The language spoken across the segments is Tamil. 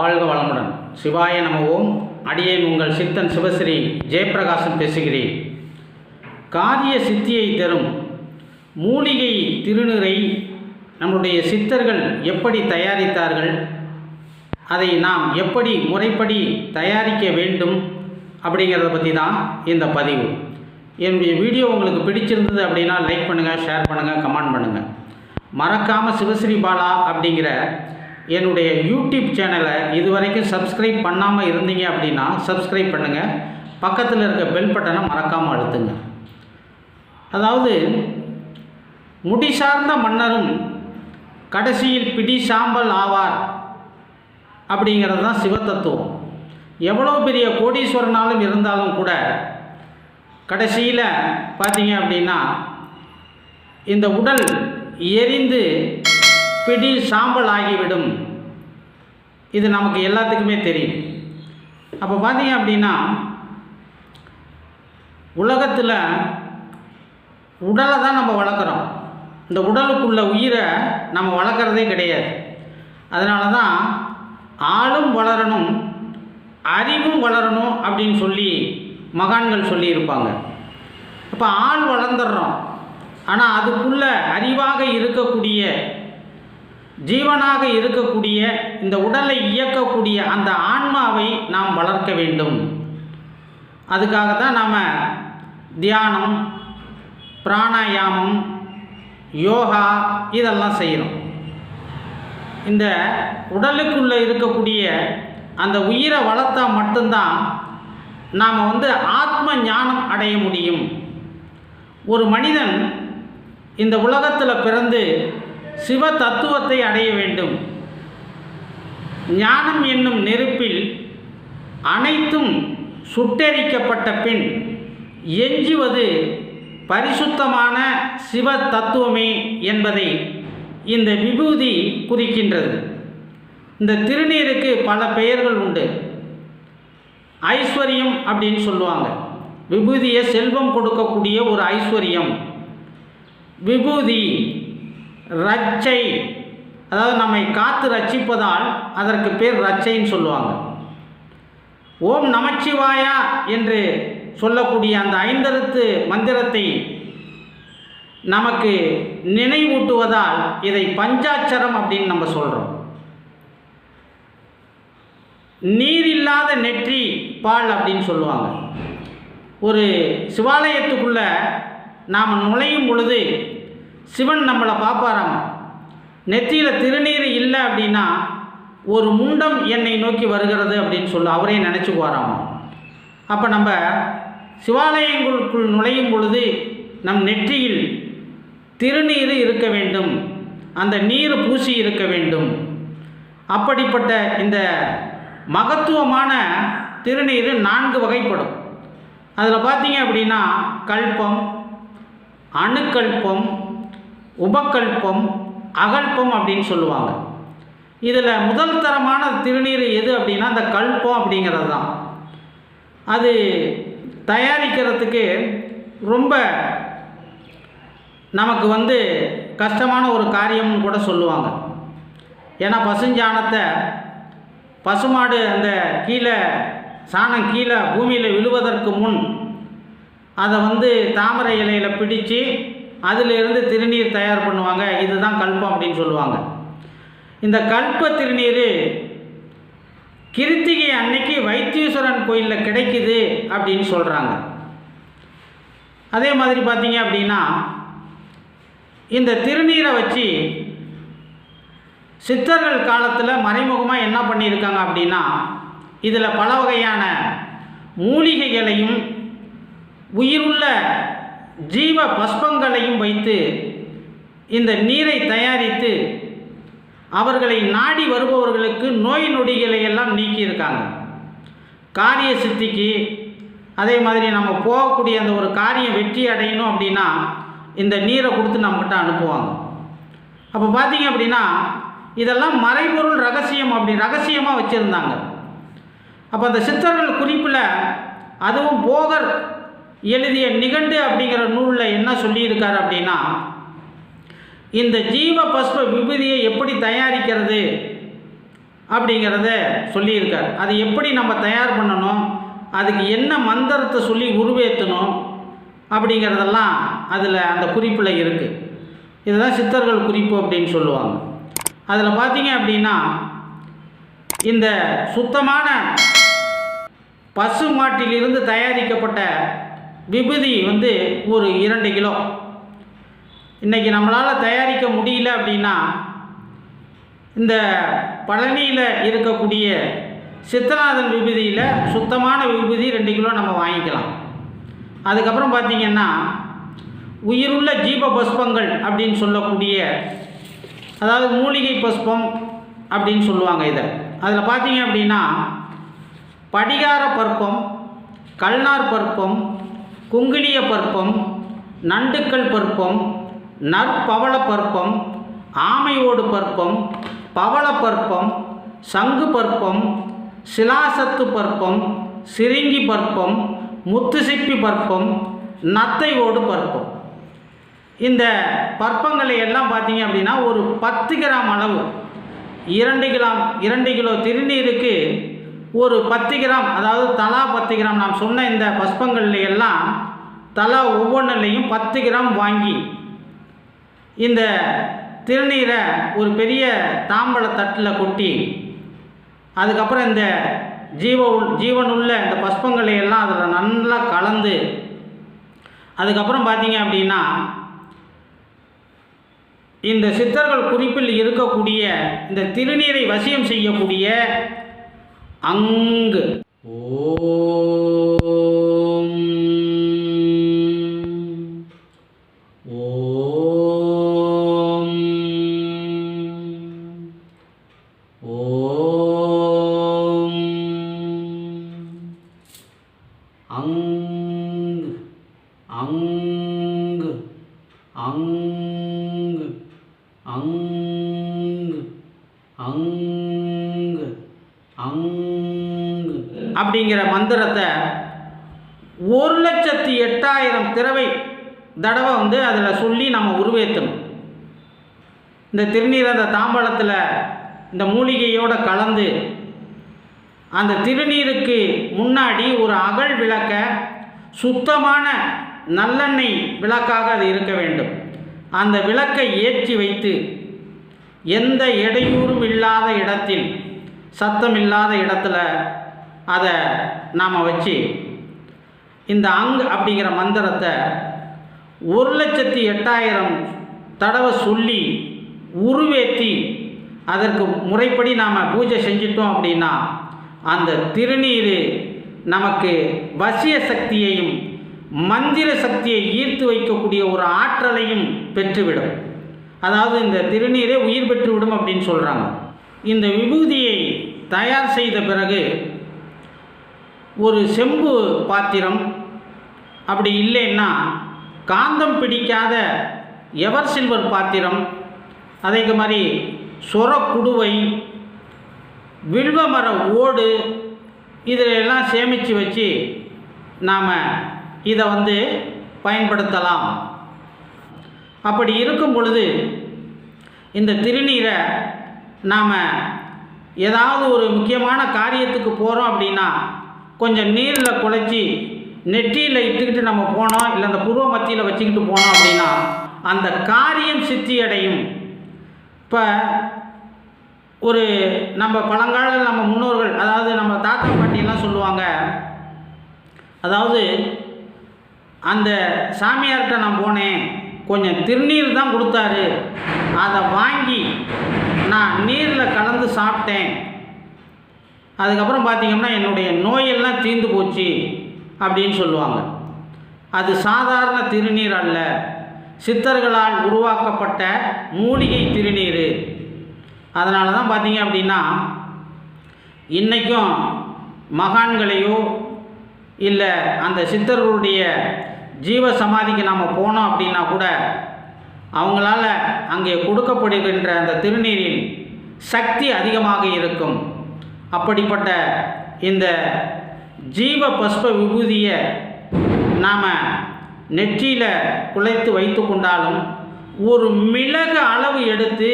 வாழ்க வளமுடன். சிவாய நமவோம் அடியேன் உங்கள் சித்தன் சிவஸ்ரீ ஜெயபிரகாசன் பேசுகிறேன். காரிய சித்தியை தரும் மூலிகை திருநீரை நம்முடைய சித்தர்கள் எப்படி தயாரித்தார்கள்? அதை நாம் எப்படி முறைப்படி தயாரிக்க வேண்டும்? அப்படிங்கிறத பற்றி தான் இந்த பதிவு. என்னுடைய வீடியோ உங்களுக்கு பிடிச்சிருந்தது அப்படின்னா லைக் பண்ணுங்கள் ஷேர் பண்ணுங்கள் கமெண்ட் பண்ணுங்கள் மறக்காமல் சிவஸ்ரீ பாலா அப்படிங்கிற என்னுடைய யூடியூப் சேனலை இதுவரைக்கும் சப்ஸ்கிரைப் பண்ணாமல் இருந்தீங்க அப்படின்னா சப்ஸ்கிரைப் பண்ணுங்கள் பக்கத்தில் இருக்க பெல் பட்டனை மறக்காமல் அழுத்துங்க. அதாவது முடி சார்ந்த மன்னரும் கடைசியில் பிடி சாம்பல் ஆவார் அப்படிங்கிறது தான் சிவத்தத்துவம் எவ்வளோ பெரிய கோடீஸ்வரனாலும் இருந்தாலும் கூட கடைசியில் பார்த்தீங்க அப்படின்னா இந்த உடல் எரிந்து பிடி சாம்பல் ஆகிவிடும். இது நமக்கு எல்லாத்துக்குமே தெரியும். அப்போ பார்த்தீங்க அப்படின்னா உலகத்தில் உடலை தான் நம்ம வளர்க்குறோம். இந்த உடலுக்குள்ள உயிரை நம்ம வளர்க்குறதே கிடையாது. அதனால தான் ஆளும் வளரணும் அறிவும் வளரணும் அப்படின்னு சொல்லி மகான்கள் சொல்லியிருப்பாங்க. அப்போ ஆள் வளர்ந்துடுறோம். ஆனால் அதுக்குள்ளே அறிவாக இருக்கக்கூடிய ஜீவனாக இருக்கக்கூடிய இந்த உடலை இயக்கக்கூடிய அந்த ஆன்மாவை நாம் வளர்க்க வேண்டும். அதுக்காக தான் நாம் தியானம் பிராணாயாமம் யோகா இதெல்லாம் செய்கிறோம் இந்த உடலுக்குள்ளே இருக்கக்கூடிய அந்த உயிரை வளர்த்தா மட்டும்தான் நாம் வந்து ஆத்ம ஞானம் அடைய முடியும். ஒரு மனிதன் இந்த உலகத்தில் பிறந்து சிவ தத்துவத்தை அடைய வேண்டும். ஞானம் என்னும் நெருப்பில் அனைத்தும் சுட்டெரிக்கப்பட்ட பின் எஞ்சுவது பரிசுத்தமான சிவ தத்துவமே என்பதை இந்த விபூதி குறிக்கின்றது. இந்த திருநீருக்கு பல பெயர்கள் உண்டு. ஐஸ்வர்யம் அப்படின்னு சொல்லுவாங்க. விபூதியை செல்வம் கொடுக்கக்கூடிய ஒரு ஐஸ்வர்யம். விபூதி ரச்சை. அதாவது நம்மை காத்து ரட்சிப்பதால் அதற்கு பேர் ரச்சைன்னு சொல்லுவாங்க. ஓம் நமச்சிவாயா என்று சொல்லக்கூடிய அந்த ஐந்தெழுத்து மந்திரத்தை நமக்கு நினைவூட்டுவதால் இதை பஞ்சாட்சரம் அப்படின்னு நம்ம சொல்கிறோம் நீர் இல்லாத நெற்றி பால் அப்படின்னு சொல்லுவாங்க. ஒரு சிவாலயத்துக்குள்ளே நாம் நுழையும் பொழுது சிவன் நம்மளை பார்ப்பாராம். நெற்றியில் திருநீர் இல்லை அப்படின்னா ஒரு முண்டம் என்னை நோக்கி வருகிறது அப்படின்னு சொல்லி அவரே நினச்சிக்குவாராம் அப்போ நம்ம சிவாலயங்களுக்குள் நுழையும் பொழுது நம் நெற்றியில் திருநீர் இருக்க வேண்டும் அந்த நீர் பூசி இருக்க வேண்டும். அப்படிப்பட்ட இந்த மகத்துவமான திருநீர் நான்கு வகைப்படும். அதில் பார்த்தீங்க அப்படின்னா கல்பம் அணுக்கல்பம் உபகல்பம் அகல்பம் அப்படின்னு சொல்லுவாங்க. இதில் முதல் தரமான திருநீர் எது அப்படின்னா அந்த கல்பம் அப்படிங்கிறது தான். அது தயாரிக்கிறதுக்கு ரொம்ப நமக்கு வந்து கஷ்டமான ஒரு காரியம்னு கூட சொல்லுவாங்க. ஏன்னா பசுஞ்சாணத்தை பசுமாடு அந்த கீழே சாணம் கீழே பூமியில் விழுவதற்கு முன் அதை வந்து தாமரை இலையில் பிடித்து அதிலிருந்து திருநீர் தயார் பண்ணுவாங்க. இதுதான் கல்பம் அப்படின்னு சொல்லுவாங்க. இந்த கல்ப திருநீர் கிருத்திகை அன்னைக்கு வைத்தீஸ்வரன் கோயிலில் கிடைக்குது அப்படின்னு சொல்கிறாங்க அதே மாதிரி பார்த்தீங்க அப்படின்னா இந்த திருநீரை வச்சு சித்தர்கள் காலத்தில் மறைமுகமாக என்ன பண்ணியிருக்காங்க அப்படின்னா இதில் பல வகையான மூலிகைகளையும் உயிருள்ள ஜீவ பஸ்பங்களையும் வைத்து இந்த நீரை தயாரித்து அவர்களை நாடி வருபவர்களுக்கு நோய் நொடிகளை எல்லாம் நீக்கியிருக்காங்க. காரிய சித்திக்கு அதே மாதிரி நம்ம போகக்கூடிய அந்த ஒரு காரியம் வெற்றி அடையணும் அப்படின்னா இந்த நீரை கொடுத்து நம்மக்கிட்ட அனுப்புவாங்க. அப்போ பார்த்தீங்க அப்படின்னா இதெல்லாம் மறைபொருள் ரகசியம் அப்படி ரகசியமாக வச்சுருந்தாங்க. அப்போ அந்த சித்தர்கள் குறிப்பில் அதுவும் போகர் எழுதிய நிகண்டு அப்படிங்கிற நூலில் என்ன சொல்லியிருக்கார் அப்படின்னா இந்த ஜீவ பஸ்ப விபூதியை எப்படி தயாரிக்கிறது அப்படிங்கிறத சொல்லியிருக்கார். அது எப்படி நம்ம தயார் பண்ணணும் அதுக்கு என்ன மந்திரத்தை சொல்லி உருவேற்றணும் அப்படிங்கிறதெல்லாம் அதில் அந்த குறிப்பில் இருக்குது இதுதான் சித்தர்கள் குறிப்பு அப்படின்னு சொல்லுவாங்க. அதில் பார்த்தீங்க அப்படின்னா இந்த சுத்தமான பசு மாட்டிலிருந்து தயாரிக்கப்பட்ட விபூதி வந்து ஒரு இரண்டு கிலோ. இன்றைக்கி நம்மளால் தயாரிக்க முடியல அப்படின்னா இந்த பழனியில் இருக்கக்கூடிய சித்தநாதன் விபூதியில் சுத்தமான விபூதி ரெண்டு கிலோ நம்ம வாங்கிக்கலாம். அதுக்கப்புறம் பார்த்திங்கன்னா உயிருள்ள ஜீப பஸ்பங்கள் அப்படின்னு சொல்லக்கூடிய அதாவது மூலிகை பஸ்பம் அப்படின்னு சொல்லுவாங்க இதை. அதில் பார்த்தீங்க அப்படின்னா படிகார பருப்பம் கல்நார் பருப்பம் குங்கிலிய பற்பம் நண்டுக்கல் பற்பம் நற்பவள பற்பம் ஆமையோடு பற்பம் பவள பற்பம் சங்கு பற்பம் சிலாசத்து பற்பம் சிரிங்கி பற்பம் முத்துசிப்பி பற்பம் நத்தை ஓடு பற்பம். இந்த பற்பங்களை எல்லாம் பார்த்தீங்க அப்படின்னா ஒரு பத்து கிராம் அளவு இரண்டு கிராம் இரண்டு கிலோ திருநீருக்கு ஒரு பத்து கிராம் அதாவது தலா பத்து கிராம் நாம் சொன்ன இந்த பஸ்பங்கள்ல எல்லாம் தலா ஒவ்வொன்றுலேயும் பத்து கிராம் வாங்கி இந்த திருநீரை ஒரு பெரிய தாம்பழ தட்டில் கொட்டி அதுக்கப்புறம் இந்த ஜீவ உள் ஜீவனுள்ள இந்த பஸ்பங்களை எல்லாம் அதில் நல்லா கலந்து அதுக்கப்புறம் பார்த்தீங்க அப்படின்னா இந்த சித்தர்கள் குறிப்பில் இருக்கக்கூடிய இந்த திருநீரை வசியம் செய்யக்கூடிய அங்கு ஓம் ஓம் ஓம் அங்கு அங்கு அங்கு அங்கு அங்கு அங்கு அப்படிங்கிற மந்திரத்தை ஒரு லட்சத்தி எட்டாயிரம் திறவை தடவை வந்து அதில் சொல்லி நம்ம உருவேற்றணும். இந்த திருநீர் அந்த தாம்பழத்தில் இந்த மூலிகையோடு கலந்து அந்த திருநீருக்கு முன்னாடி ஒரு அகல் விளக்க சுத்தமான நல்லெண்ணெய் விளக்காக அது இருக்க வேண்டும். அந்த விளக்கை ஏற்றி வைத்து எந்த இடையூறும் இல்லாத இடத்தில் சத்தம் இல்லாத இடத்துல அதை நாம் வச்சு இந்த அங் அப்படிங்கிற மந்திரத்தை ஒரு லட்சத்தி எட்டாயிரம் தடவை சொல்லி உருவேற்றி அதற்கு முறைப்படி நாம் பூஜை செஞ்சிட்டோம் அப்படின்னா அந்த திருநீர் நமக்கு வசிய சக்தியையும் மந்திர சக்தியை ஈர்த்து வைக்கக்கூடிய ஒரு ஆற்றலையும் பெற்றுவிடும். அதாவது இந்த திருநீரே உயிர் பெற்றுவிடும் அப்படின்னு சொல்கிறாங்க இந்த விபூதியை தயார் செய்த பிறகு ஒரு செம்பு பாத்திரம் அப்படி இல்லைன்னா காந்தம் பிடிக்காத எவர் சில்வர் பாத்திரம் அதே மாதிரி சொர குடுவை வில்வ மர ஓடு இதிலெல்லாம் சேமித்து வச்சு நாம் இதை வந்து பயன்படுத்தலாம். அப்படி இருக்கும் பொழுது இந்த திருநீரை நாம் ஏதாவது ஒரு முக்கியமான காரியத்துக்கு போகிறோம் அப்படின்னா கொஞ்சம் நீரில் குழைச்சி நெற்றியில் இட்டுக்கிட்டு நம்ம போனோம் இல்லை அந்த புருவ மத்தியில் வச்சுக்கிட்டு போனோம் அப்படின்னா அந்த காரியம் சித்தி அடையும் இப்போ ஒரு நம்ம பழங்கால நம்ம முன்னோர்கள் அதாவது நம்ம தாத்தா பாட்டியெல்லாம் சொல்லுவாங்க அதாவது அந்த சாமியார்கிட்ட நான் போனேன் கொஞ்சம் திருநீர் தான் கொடுத்தாரு அதை வாங்கி நான் நீரில் கலந்து சாப்பிட்டேன். அதுக்கப்புறம் பார்த்தீங்கன்னா என்னுடைய நோயெல்லாம் தீர்ந்து போச்சு அப்படின்னு சொல்லுவாங்க. அது சாதாரண திருநீர் அல்ல. சித்தர்களால் உருவாக்கப்பட்ட மூலிகை திருநீர். அதனால தான் பார்த்தீங்க அப்படின்னா இன்றைக்கும் மகான்களையோ இல்லை அந்த சித்தர்களுடைய ஜீவ சமாதிக்கு நாம் போனோம் அப்படின்னா கூட அவங்களால அங்கே கொடுக்கப்படுகின்ற அந்த திருநீரில் சக்தி அதிகமாக இருக்கும். அப்படிப்பட்ட இந்த ஜீவ பஸ்ப விபூதியை நாம் நெற்றியில் குலைத்து வைத்து கொண்டாலும் ஒரு மிளகு அளவு எடுத்து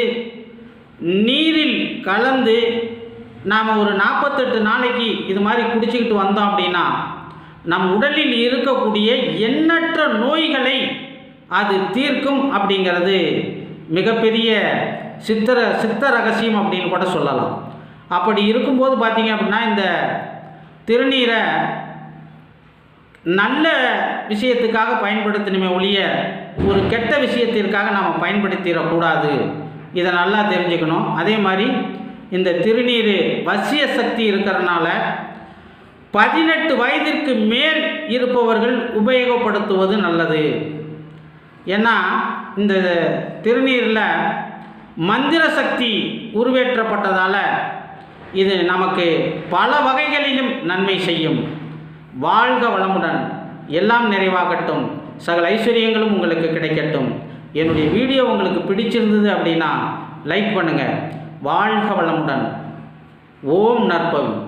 நீரில் கலந்து நாம் ஒரு நாற்பத்தெட்டு நாளைக்கு இது மாதிரி குடிச்சிக்கிட்டு வந்தோம் அப்படின்னா நம் உடலில் இருக்கக்கூடிய எண்ணற்ற நோய்களை அது தீர்க்கும் அப்படிங்கிறது மிகப்பெரிய சித்தர சித்த ரகசியம் அப்படின்னு கூட சொல்லலாம். அப்படி இருக்கும்போது பார்த்தீங்க அப்படின்னா இந்த திருநீரை நல்ல விஷயத்துக்காக பயன்படுத்தணுமே ஒழிய ஒரு கெட்ட விஷயத்திற்காக நாம் பயன்படுத்திடக்கூடாது. இதை நல்லா தெரிஞ்சுக்கணும். அதே மாதிரி இந்த திருநீர் வசிய சக்தி இருக்கிறனால பதினெட்டு வயதிற்கு மேல் இருப்பவர்கள் உபயோகப்படுத்துவது நல்லது. ஏன்னா இந்த திருநீரில் மந்திர சக்தி உருவேற்றப்பட்டதால் இது நமக்கு பல வகைகளிலும் நன்மை செய்யும். வாழ்க வளமுடன். எல்லாம் நிறைவாகட்டும். சகல ஐஸ்வர்யங்களும் உங்களுக்கு கிடைக்கட்டும். என்னுடைய வீடியோ உங்களுக்கு பிடிச்சிருந்தது அப்படின்னா லைக் பண்ணுங்கள் வாழ்க வளமுடன். ஓம் நற்பவி.